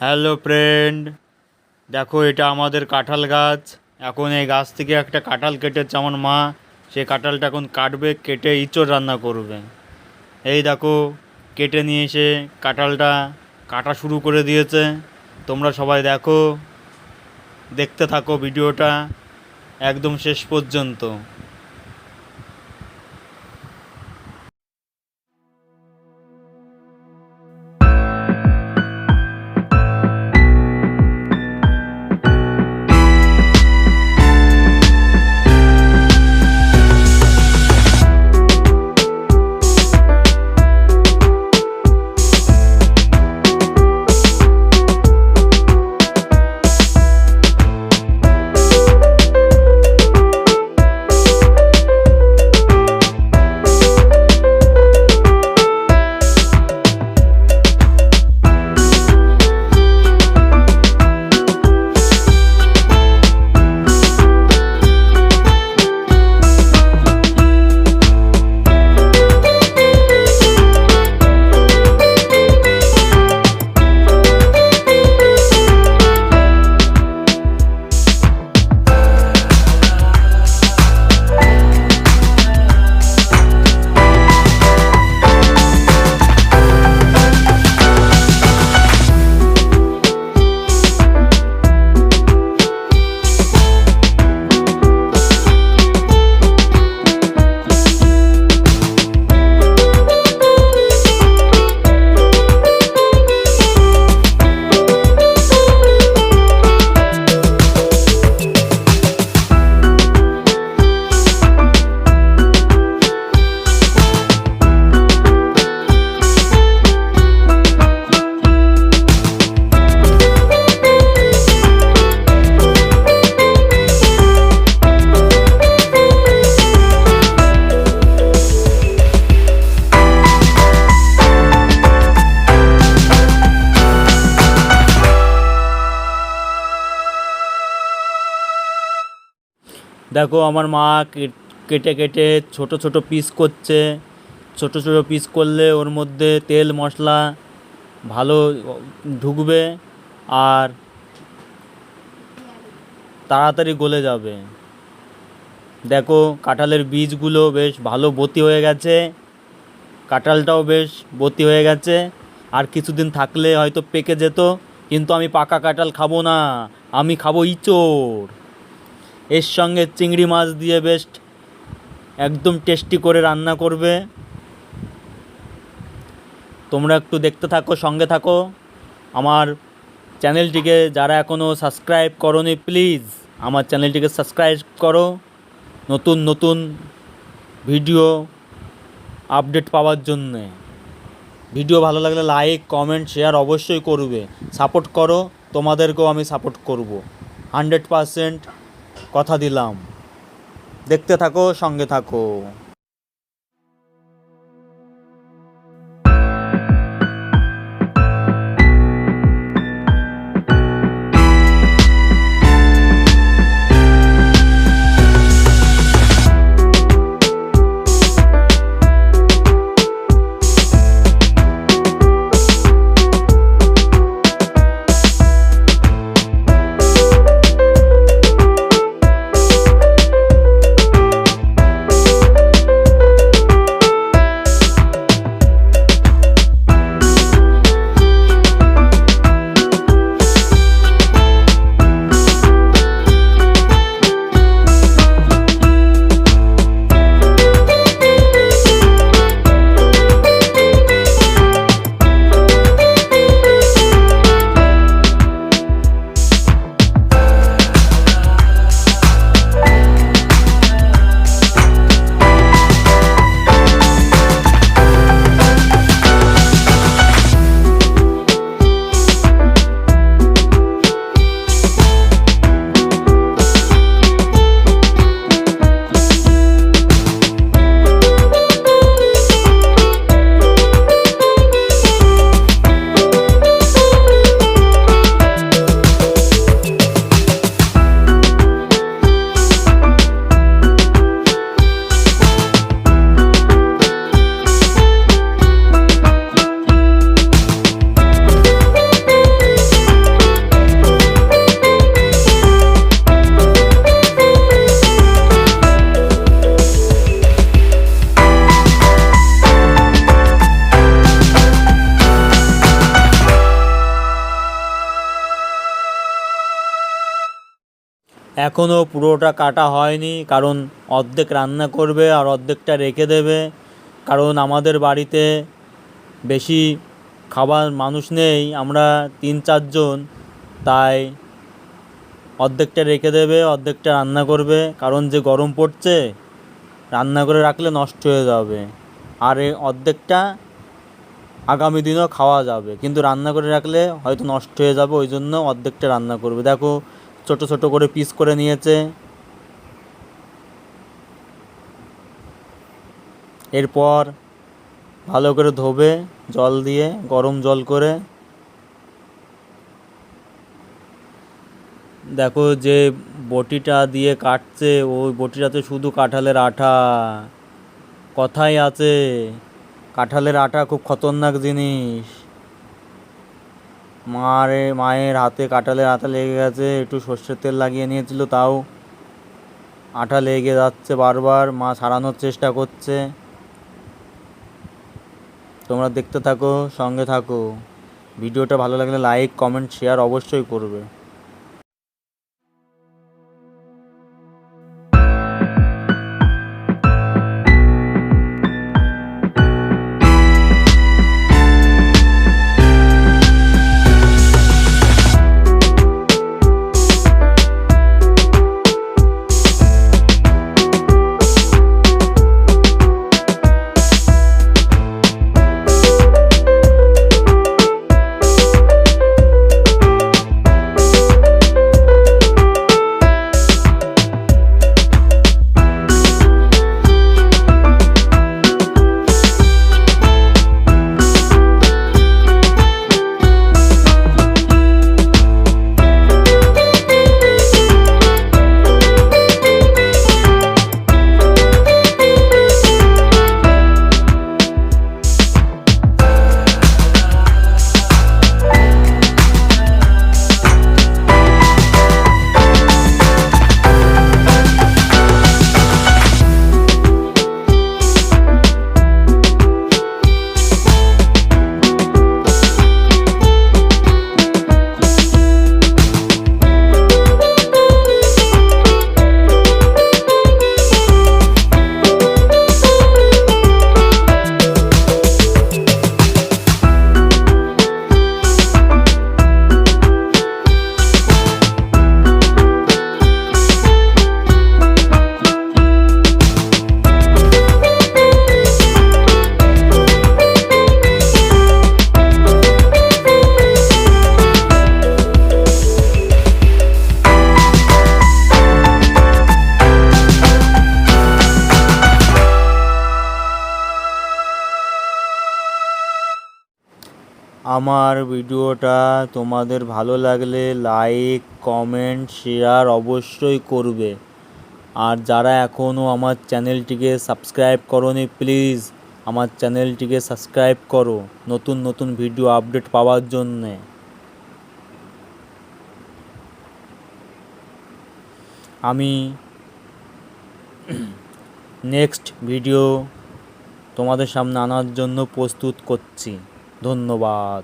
Hello friend দেখো, এটা আমাদের কাঁঠাল গাছ। এখন এই গাছ থেকে একটা কাঁঠাল কেটেছে আমার মা। সেই কাঁঠালটা এখন কাটবে, কেটে ইঁচড় রান্না করবে। এই দেখো, কেটে নিয়ে এসে কাঁঠালটা কাটা শুরু করে দিয়েছে। তোমরা সবাই দেখো, দেখতে থাকো ভিডিওটা। একদম শেষ পর্যন্ত। দেখো আমার মা কেটে কেটে ছোট ছোট পিস করছে। ছোট ছোট পিস করলে ওর মধ্যে তেল, মশলা ভালো ঢুকবে আর তাড়াতাড়ি গলে যাবে। দেখো কাঁঠালের বীজগুলো বেশ ভালো বতি হয়ে গেছে। কাঁঠালটাও বেশ বতি হয়ে গেছে। আর কিছুদিন থাকলে হয়তো পেকে যেত, কিন্তু আমি পাকা কাঁঠাল খাব না। আমি খাব ইঁচড়। এর সঙ্গে চিংড়ি মাছ দিয়ে বেস্ট একদম টেস্টি করে রান্না করবে। তোমরা একটু দেখতে থাকো, সঙ্গে থাকো। আমার চ্যানেলটিকে যারা এখনও সাবস্ক্রাইব করনি প্লিজ আমার চ্যানেলটিকে সাবস্ক্রাইব করো। নতুন নতুন ভিডিও আপডেট পাওয়ার জন্যে। ভিডিও ভালো লাগলে লাইক কমেন্ট শেয়ার অবশ্যই করবে। সাপোর্ট করো, তোমাদেরকেও আমি সাপোর্ট করব। হান্ড্রেড পারসেন্ট কথা দিলাম। দেখতে থাকো সঙ্গে থাকো। এখনও পুরোটা কাটা হয়নি, কারণ অর্ধেক রান্না করবে আর অর্ধেকটা রেখে দেবে। কারণ আমাদের বাড়িতে বেশি খাবার মানুষ নেই, আমরা তিন চারজন তাই অর্ধেকটা রেখে দেবে, অর্ধেকটা রান্না করবে। কারণ যে গরম পড়ছে, রান্না করে রাখলে নষ্ট হয়ে যাবে। আর এই অর্ধেকটা আগামী দিনও খাওয়া যাবে, কিন্তু রান্না করে রাখলে হয়তো নষ্ট হয়ে যাবে, ওই জন্য অর্ধেকটা রান্না করবে। দেখো ছোট ছোট করে পিস করে নিয়েছে। এরপর ভালো করে ধোবে, জল দিয়ে, গরম জল করে। দেখো যে বটিটা দিয়ে কাটছে, ওই বটিটাতে শুধু কাঁঠালের আঠা। কথাই আছে, কাঁঠালের আঠা খুব খতরনাক জিনিস। মারে, মায়ের হাতে কাঁঠালের আটা লেগে গেছে, একটু সর্ষের তেল লাগিয়ে নিয়েছিল, তাও আটা লেগে যাচ্ছে বারবার, মা সারানোর চেষ্টা করছে। তোমরা দেখতে থাকো, সঙ্গে থাকো। ভিডিওটা ভালো লাগলে লাইক কমেন্ট শেয়ার অবশ্যই করবে। আমার ভিডিওটা তোমাদের ভালো লাগলে লাইক কমেন্ট শেয়ার অবশ্যই করবে। আর যারা এখনও আমার চ্যানেলটিকে সাবস্ক্রাইব করোনি প্লিজ আমার চ্যানেলটিকে সাবস্ক্রাইব করো নতুন নতুন ভিডিও আপডেট পাওয়ার জন্যে। আমি নেক্সট ভিডিও তোমাদের সামনে আনার জন্য প্রস্তুত করছি। どんのは